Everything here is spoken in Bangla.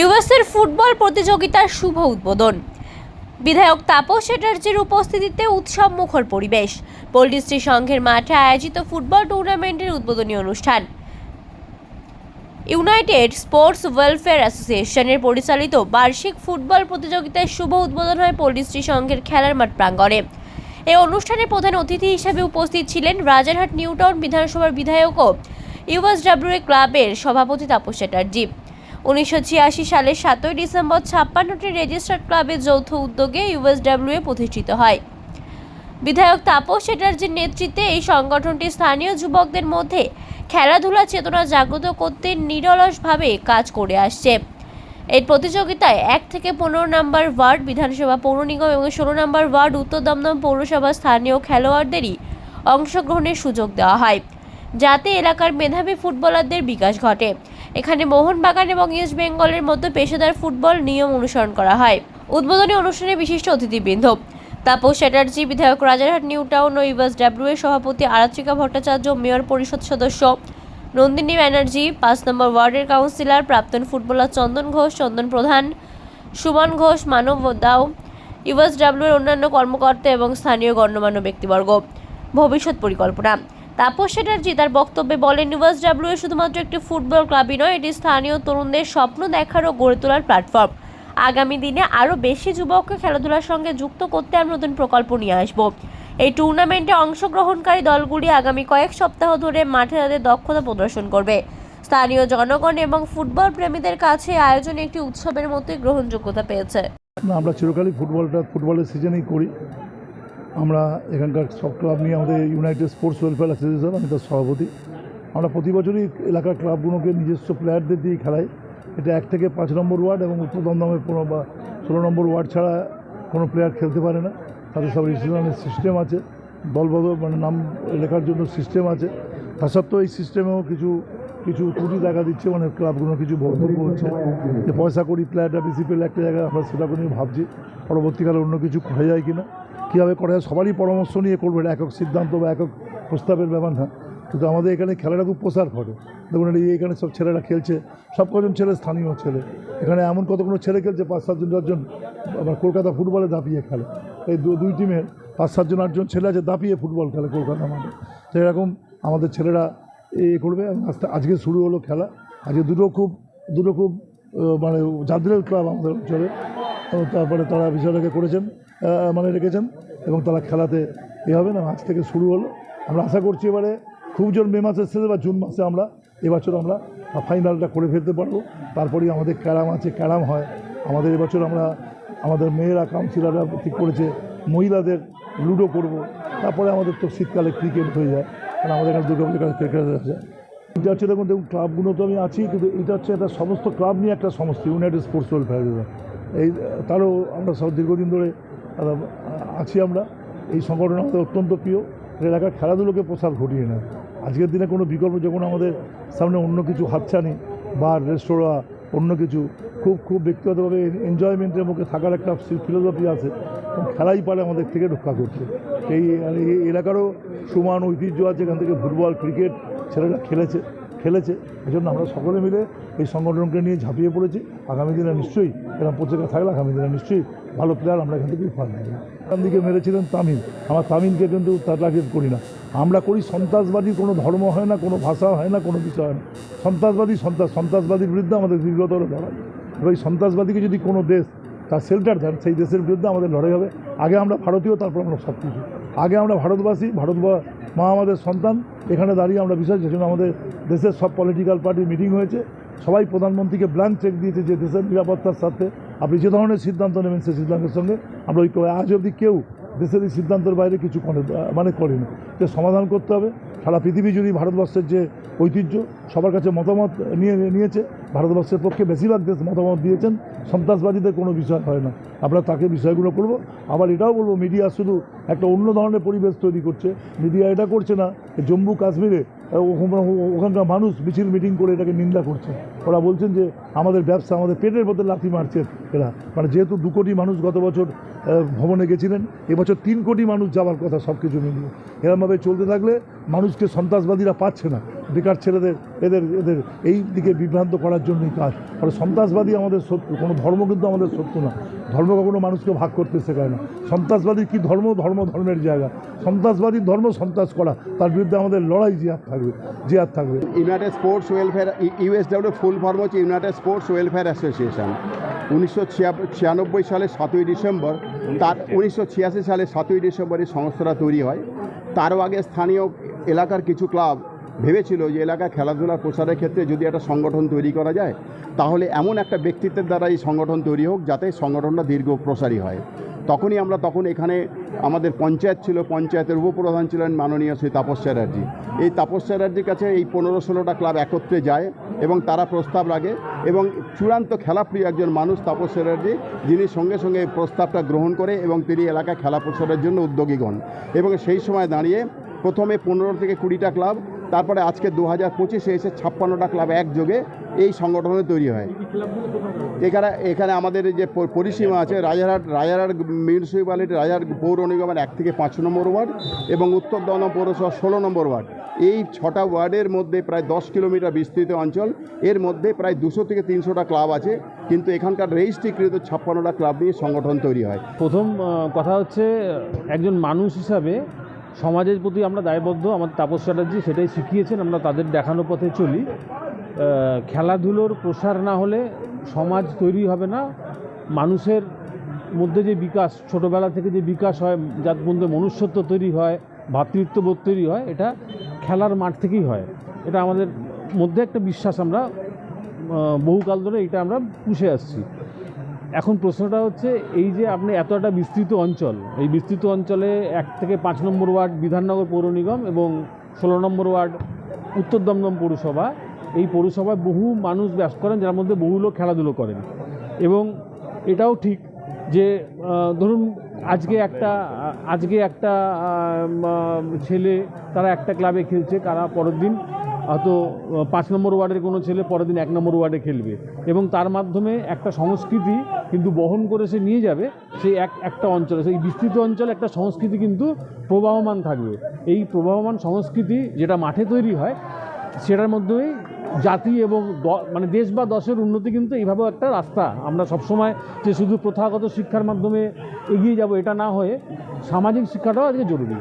ইউএসের ফুটবল প্রতিযোগিতার শুভ উদ্বোধন। বিধায়ক তাপস চ্যাটার্জির উপস্থিতিতে উৎসব মুখর পরিবেশ। পল্লিশ্রী সংঘের মাঠে আয়োজিত ফুটবল টুর্নামেন্টের উদ্বোধনী অনুষ্ঠান। ইউনাইটেড স্পোর্টস ওয়েলফেয়ার অ্যাসোসিয়েশনের পরিচালিত বার্ষিক ফুটবল প্রতিযোগিতার শুভ উদ্বোধন হয় পল্লিশ্রী সংঘের খেলার মাঠ প্রাঙ্গণে। এই অনুষ্ঠানে প্রধান অতিথি হিসেবে উপস্থিত ছিলেন রাজারহাট নিউটাউন বিধানসভার বিধায়ক ও ইউএসডব্লিউ ক্লাবের সভাপতি তাপস চ্যাটার্জি। উনিশশো ছিয়াশি সালের সাতই ডিসেম্বর ছাপ্পান্নটি রেজিস্টার্ড ক্লাবের যৌথ উদ্যোগে ইউএসডব্লিউ প্রতিষ্ঠিত হয়। বিধায়ক তাপস চ্যাটার্জির নেতৃত্বে এই সংগঠনটি স্থানীয় যুবকদের মধ্যে খেলাধুলা চেতনা জাগ্রত করতে নিরলসভাবে কাজ করে আসছে। এই প্রতিযোগিতায় এক থেকে পনেরো নম্বর ওয়ার্ড বিধানসভা পৌর নিগম এবং ষোলো নম্বর ওয়ার্ড উত্তর দমদম পৌরসভার স্থানীয় খেলোয়াড়দেরই অংশগ্রহণের সুযোগ দেওয়া হয়, যাতে এলাকার মেধাবী ফুটবলারদের বিকাশ ঘটে। এখানে মোহনবাগান এবং ইস্ট বেঙ্গলের মধ্যে পেশাদার ফুটবল নিয়ম অনুসরণ করা হয়। উদ্বোধনী অনুষ্ঠানে বিশিষ্ট অতিথিবৃন্দ। তাপস চ্যাটার্জি, বিধায়ক রাজারহাট নিউ টাউন ও ইউএস ডাব্লিউ এর সভাপতি আরাত্রিকা ভট্টাচার্য, মেয়র পরিষদ সদস্য নন্দিনী ব্যানার্জি, পাঁচ নম্বর ওয়ার্ডের কাউন্সিলর, প্রাক্তন ফুটবলার চন্দন ঘোষ, চন্দন প্রধান, সুমন ঘোষ, মানব দাও ইউএস ডাব্লিউ এর অন্যান্য কর্মকর্তা এবং স্থানীয় গণ্যমান্য ব্যক্তিবর্গ। ভবিষ্যৎ পরিকল্পনা। তাপস চ্যাটার্জি তার বক্তব্যে বলেন ইউএস ডাব্লিউ শুধুমাত্র একটি ফুটবল ক্লাবই নয়, এটি স্থানীয় তরুণদের স্বপ্ন দেখার ও গড়ে তোলার প্ল্যাটফর্ম আগামী দিনে আরও বেশি যুবককে খেলাধুলার সঙ্গে যুক্ত করতে আমরা নতুন প্রকল্প নিয়ে আসব। এই টুর্নামেন্টে অংশগ্রহণকারী দলগুলি আগামী কয়েক সপ্তাহ ধরে মাঠে তাদের দক্ষতা প্রদর্শন করবে। স্থানীয় জনগণ এবং ফুটবল প্রেমীদের কাছে আয়োজন একটি উৎসবের মতোই গ্রহণযোগ্যতা পেয়েছে। আমরা চিরকালই ফুটবলটা, ফুটবলের সিজনেই করি। আমরা এখানকার সব ক্লাব নিয়ে আমাদের ইউনাইটেড স্পোর্টস ওয়েলফেয়ার অ্যাসোসিয়েশন আমি তার সভাপতি। আমরা প্রতি বছরই এলাকার ক্লাবগুলোকে নিজস্ব প্লেয়ারদের দিয়ে খেলাই। এটা এক থেকে পাঁচ নম্বর ওয়ার্ড এবং উত্তর দমদমের পনেরো বা ষোলো নম্বর ওয়ার্ড ছাড়া কোনো প্লেয়ার খেলতে পারে না। তাদের সব রেজিস্ট্রেশনের সিস্টেম আছে। দলবদল মানে নাম লেখার জন্য সিস্টেম আছে। তা সত্ত্বেও এই সিস্টেমেও কিছু কিছু ত্রুটি দেখা দিচ্ছে। মানে ক্লাবগুলো কিছু বক্তব্য হচ্ছে যে পয়সা করি প্লেয়ারটা বেশি পেলে একটা জায়গায় আমরা সেটা নিয়ে ভাবছি। পরবর্তীকালে অন্য কিছু করা যায় কিনা। কীভাবে করা যায়, সবারই পরামর্শ নিয়ে করব একক সিদ্ধান্ত বা একক প্রস্তাবের ব্যাপার না। কিন্তু আমাদের এখানে খেলাটা খুব প্রসার ঘটে দেখুন এখানে সব ছেলেরা খেলছে, সব কজন ছেলে স্থানীয় ছেলে। এখানে এমন কতগুলো ছেলে খেলছে, পাঁচ সাতজন, দশজন, আবার কলকাতা ফুটবলে দাপিয়ে খেলে। এই দুই টিমের পাঁচ সাতজন, আটজন ছেলে আছে, দাপিয়ে ফুটবল খেলে কলকাতা তো এরকম আমাদের ছেলেরা এ করবে আস্তে আজকে শুরু হলো খেলা। আজকে দুটো খুব দুটো খুব মানে জাদ্রেল ক্লাব আমাদের অঞ্চলে। তারপরে তারা বিষয়টাকে করেছেন। মানে রেখেছেন এবং তারা খেলাতে এ হবে না, আজ থেকে শুরু হলো। আমরা আশা করছি এবারে খুব জোর মে মাসের শেষে বা জুন মাসে আমরা, এবছর আমরা ফাইনালটা করে ফেলতে পারব। তারপরেই আমাদের ক্যারাম আছে, ক্যারাম হয়। আমাদের এবছর আমরা, আমাদের মেয়েরা, কাউন্সিলাররা ঠিক করেছে, মহিলাদের লুডো করব। তারপরে আমাদের তো শীতকালে ক্রিকেট হয়ে যায়। কারণ আমাদের এখানে দুর্গাপুজোর কাছে ক্রিকেট আছে এটা হচ্ছে দেখুন দেখুন, ক্লাবগুলো তো আমি আছি, কিন্তু এটা হচ্ছে একটা সমস্ত ক্লাব নিয়ে একটা সমস্যা ইউনাইটেড স্পোর্টস ওয়েলফেয়ার এই, তারও আমরা সব দীর্ঘদিন ধরে আছি আমরা। এই সংগঠন আমাদের অত্যন্ত প্রিয়। এলাকার খেলাধুলোকে প্রসার ঘটিয়ে না আজকের দিনে কোনো বিকল্প যখন আমাদের সামনে অন্য কিছু হাতছানি বা রেস্তোরাঁ অন্য কিছু, খুব খুব ব্যক্তিগতভাবে এনজয়মেন্টের মুখে থাকার একটা ফিলোসফি আছে খেলাই পারে আমাদের থেকে রক্ষা করছে এই এই এলাকারও সমান ঐতিহ্য আছে, এখান থেকে ফুটবল, ক্রিকেট, ছেলেরা খেলেছে। খেলেছে এই জন্য আমরা সকলে মিলে এই সংগঠনকে নিয়ে ঝাঁপিয়ে পড়েছি। আগামী দিনে নিশ্চয়ই এরকম প্রচেষ্টা থাকলে আগামী দিনে নিশ্চয়ই ভালো প্লেয়ার আমরা এখান থেকেই পাই এখান দিকে মেরেছিলেন তামিল আমার তামিলকে কিন্তু তার করি না। আমরা করি সন্ত্রাসবাদী, কোনো ধর্ম হয় না, কোনো ভাষা হয় না, কোনো বিষয় হয় না। সন্ত্রাসবাদী সন্ত্রাস, সন্ত্রাসবাদীর বিরুদ্ধে আমাদের দীর্ঘত লড়াই। এবার এই সন্ত্রাসবাদীকে যদি কোনো দেশ তার শেল্টার দেন, সেই দেশের বিরুদ্ধে আমাদের লড়াই হবে। আগে আমরা ভারতীয়, তারপর আমরা সব কিছু আগে আমরা ভারতবাসী ভারত মা আমাদের সন্তান। এখানে দাঁড়িয়ে আমরা বিশ্বাস, যেজন্য আমাদের দেশের সব পলিটিক্যাল পার্টির মিটিং হয়েছে। সবাই প্রধানমন্ত্রীকে ব্ল্যাঙ্ক চেক দিয়েছে যে দেশের নিরাপত্তার স্বার্থে। আপনি যে ধরনের সিদ্ধান্ত নেবেন সেই সিদ্ধান্তের সঙ্গে আমরা ঐক্য আজ অবধি কেউ দেশের এই সিদ্ধান্তের বাইরে কিছু করে মানে করেনি। যে সমাধান করতে হবে। সারা পৃথিবী জুড়ে ভারতবর্ষের যে ঐতিহ্য, সবার কাছে মতামত নিয়ে, নিয়েছে। ভারতবর্ষের পক্ষে বেশিরভাগ দেশ মতামত দিয়েছেন। সন্ত্রাসবাদীদের কোনো বিষয় হয় না। আমরা তাকে বিষয়গুলো করব আবার এটাও বলব, মিডিয়া শুধু একটা অন্য ধরনের পরিবেশ তৈরি করছে। মিডিয়া এটা করছে না জম্মু কাশ্মীরে ওখানকার মানুষ মিছিল, মিটিং করে এটাকে নিন্দা করছে। ওরা বলছেন যে আমাদের ব্যবসা, আমাদের পেটের মধ্যে লাথি মারছে এরা। মানে যেহেতু দু কোটি মানুষ গত বছর ভ্রমণে গেছিলেন। এবছর তিন কোটি মানুষ যাওয়ার কথা সব কিছু মিলিয়ে। এরমভাবে চলতে থাকলে মানুষকে সন্ত্রাসবাদীরা পাচ্ছে না। বেকার ছেলেদের, এদের এদের, এই দিকে বিভ্রান্ত করার জন্যই কাজ। ফলে সন্ত্রাসবাদী আমাদের শত্রু, কোনো ধর্ম কিন্তু আমাদের শত্রু না। ধর্ম কখনো মানুষকে ভাগ করতে শেখায় না। সন্ত্রাসবাদী কী ধর্ম? ধর্ম ধর্মের জায়গা। সন্ত্রাসবাদীর ধর্ম সন্ত্রাস করা। তার বিরুদ্ধে আমাদের লড়াই জিহাদ থাকবে জিহাদ থাকবে। United sports welfare USW full form হচ্ছে ইউনাইটেড স্পোর্টস ওয়েলফেয়ার অ্যাসোসিয়েশন উনিশশো ছিয়ানব্বই সালে সাতই ডিসেম্বর, তার উনিশশো ছিয়াশি সালে সাতই ডিসেম্বর এই সংস্থাটা তৈরি হয়। তারও আগে স্থানীয় এলাকার কিছু ক্লাব ভেবেছিল যে এলাকায় খেলাধুলার প্রসারের ক্ষেত্রে যদি একটা সংগঠন তৈরি করা যায়, তাহলে এমন একটা ব্যক্তিত্বের দ্বারা এই সংগঠন তৈরি হোক যাতে সংগঠনটা দীর্ঘ প্রসারী হয়। তখনই আমরা তখন এখানে আমাদের পঞ্চায়েত ছিল, পঞ্চায়েতের উপপ্রধান ছিলেন মাননীয় শ্রী তাপস চ্যাটার্জি। এই তাপস চ্যাটার্জির কাছে এই পনেরো ষোলোটা ক্লাব একত্রে যায় এবং তারা প্রস্তাব রাখে এবং চূড়ান্ত খেলাপ্রিয় একজন মানুষ তাপস চ্যাটার্জি, যিনি সঙ্গে সঙ্গে এই প্রস্তাবটা গ্রহণ করে এবং তিনি এলাকায় খেলা প্রসারের জন্য উদ্যোগী হন। এবং সেই সময় দাঁড়িয়ে প্রথমে পনেরো থেকে কুড়িটা ক্লাব তারপরে আজকে দু হাজার পঁচিশে এসে ছাপ্পান্নটা ক্লাব একযোগে এই সংগঠনে তৈরি হয়। এখানে এখানে আমাদের যে পরিসীমা আছে, রাজারহাট রাজারহাট মিউনিসিপ্যালিটি, রাজারহাট পৌর নিগমের এক থেকে পাঁচ নম্বর ওয়ার্ড এবং উত্তর দমদম পৌরসভা ষোলো নম্বর ওয়ার্ড। এই ছটা ওয়ার্ডের মধ্যে প্রায় দশ কিলোমিটার বিস্তৃত অঞ্চল। এর মধ্যে প্রায় দুশো থেকে তিনশোটা ক্লাব আছে, কিন্তু এখানকার রেজিস্ট্রিকৃত ছাপ্পান্নটা ক্লাব নিয়ে সংগঠন তৈরি হয়। প্রথম কথা হচ্ছে, একজন মানুষ হিসাবে সমাজের প্রতি আমরা দায়বদ্ধ আমার তাপস চ্যাটার্জি সেটাই শিখিয়েছেন, আমরা তাদের দেখানো পথে চলি। খেলাধুলোর প্রসার না হলে সমাজ তৈরি হবে না। মানুষের মধ্যে যে বিকাশ, ছোটোবেলা থেকে যে বিকাশ হয়, যার মধ্যে মনুষ্যত্ব তৈরি হয় ভ্রাতৃত্ববোধ তৈরি হয়, এটা খেলার মাঠ থেকেই হয়। এটা আমাদের মধ্যে একটা বিশ্বাস আমরা বহুকাল ধরে এটা আমরা পুষে আসছি। এখন প্রশ্নটা হচ্ছে, এই যে আপনি এত একটা বিস্তৃত অঞ্চল, এই বিস্তৃত অঞ্চলে এক থেকে পাঁচ নম্বর ওয়ার্ড বিধাননগর পৌর নিগম এবং ষোলো নম্বর ওয়ার্ড উত্তর দমদম পৌরসভা, এই পৌরসভায় বহু মানুষ বাস করেন, যার মধ্যে বহু লোক খেলাধুলো করেন। এবং এটাও ঠিক যে ধরুন আজকে একটা আজকে একটা ছেলে, তারা একটা ক্লাবে খেলছে তারা পরের দিন হয়তো পাঁচ নম্বর ওয়ার্ডের কোনো ছেলে পরের দিন এক নম্বর ওয়ার্ডে খেলবে। এবং তার মাধ্যমে একটা সংস্কৃতি কিন্তু বহন করে সে নিয়ে যাবে, সেই এক, একটা অঞ্চলে। সেই বিস্তৃত অঞ্চলে একটা সংস্কৃতি কিন্তু প্রবাহমান থাকবে। এই প্রবাহমান সংস্কৃতি যেটা মাঠে তৈরি হয়, সেটার মধ্যেই জাতি এবং মানে দেশ বা দশের উন্নতি কিন্তু এইভাবেও একটা রাস্তা। আমরা সবসময় যে শুধু প্রথাগত শিক্ষার মাধ্যমে এগিয়ে যাব এটা না হয়ে সামাজিক শিক্ষাটাও আজকে জরুরি।